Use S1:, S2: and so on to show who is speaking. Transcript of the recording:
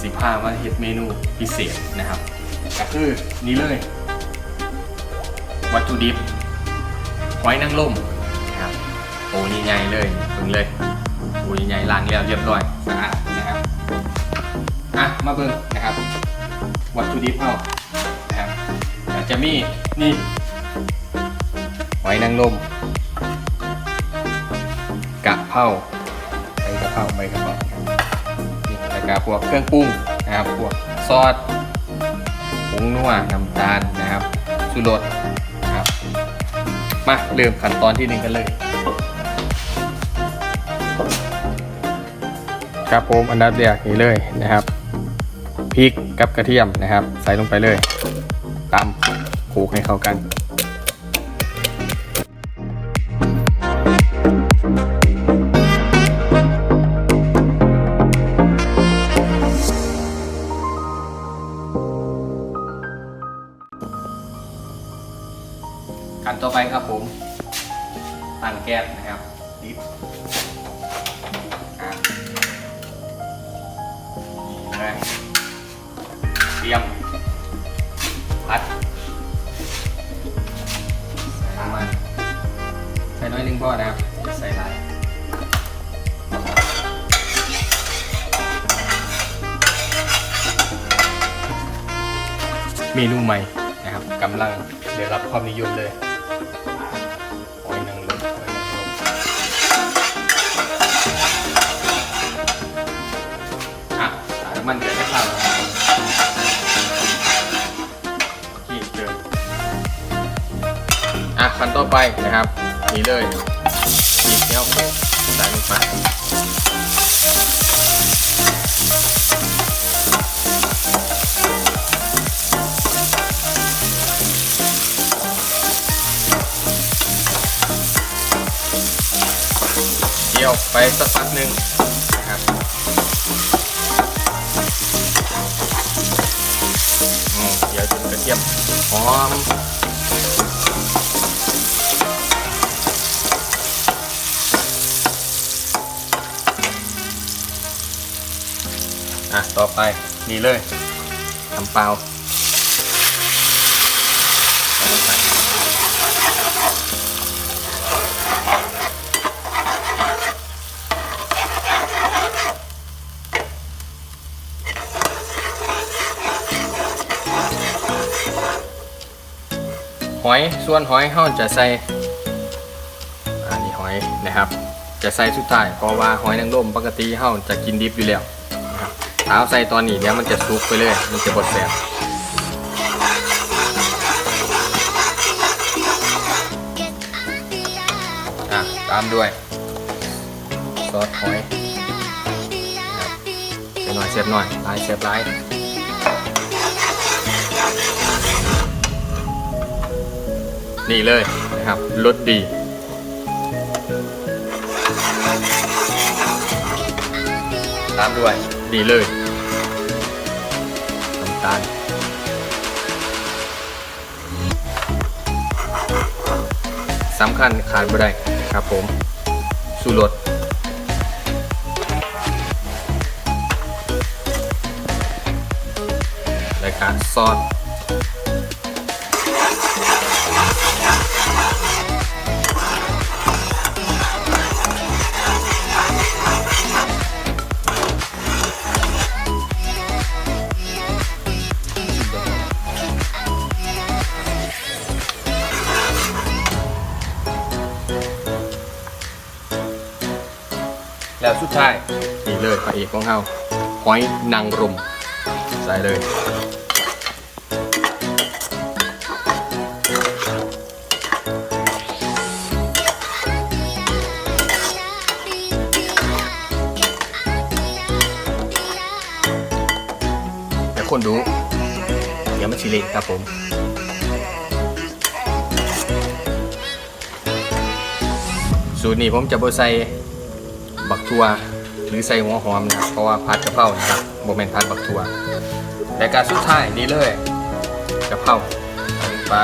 S1: สิพามาเฮ็ดเมนูพิเศษนะครับก็คือนี่เลย วัตถุดิบหอยนางรมนะครับโอ้ใหญ่ๆเลยเบิ่งเลยโอ้ใหญ่ๆล้างแล้วเรียบร้อยสะอาดนะครับอะมาเบิ่งนะครับ วัตถุดิบเฮานะครับอาจจะมีนี่หอยนางรมกะเพราใบกะเพราใบกะเพรา นี่แล้วก็พวกเครื่องปรุงนะครับพวกซอสผงนัวน้ำตาลนะครับชูรสนะครับมาเริ่มขั้นตอนที่หนึ่งกันเลยครับผมอันดับแรกนี่เลยนะครับพริกกับกระเทียมนะครับ ใส่ลงไปเลยตำโขกให้เข้ากัน ขั้นต่อไปครับผมตั้งแก๊สนะครับดิบอะนี่เตรียมพัดใส่น้ำมันใส่น้อยนึงพอนะครับใส่หลายเมนูใหม่นะครับกำลังได้รับความนิยมเลย หอยนางรมหอยนางรมอะสายน้ำมันเดือดให้เข้าแล้วนะครับที่เดิมอะขั้นต่อไปนะครับ นี่เลยบีบเนี้ยโขลกใส่ลงไป เกี่ยวไปสักพักหนึ่งนะครับเดี๋ยวจนกระเทียมหอมอะต่อไปนี่เลยทำเปล่าใส่ลงไปห อยส่วนหอยเฮาจะใส่อันนี้หอยนะครับ จะใส่สุดท้ายเพราะว่าหอยนางรมปกติเฮาจะกินดิบอยู่แล้วนะครับถ้าเอาใส่ตอนนี้เดี๋ยวมันจะสุกไปเลย มันจะบดแสบอะตามด้วยซอสหอยเสียบหน่อยเสียบหน่อยลายเสียบลาย นี่เลยนะครับรสดี ตามด้วยดีเลยน้ำตาลสำคัญขาดไม่ได้ครับผมสูรสรายการซอส แล้วสุดท้ายนี่เลยพระเอกของเราหอยนางรมใส่เลยเดี๋ยวคนดูเดี๋ยวมันชิเละครับผมสูตรนี้ผมจะบใส่ บักทัวหรือใส่หัวหอมนะครับเพราะว่าพัดกะเพรานะครับโมเมนพัดบักทัวแต่การสุดท้ายนี่เลยกะเพราไป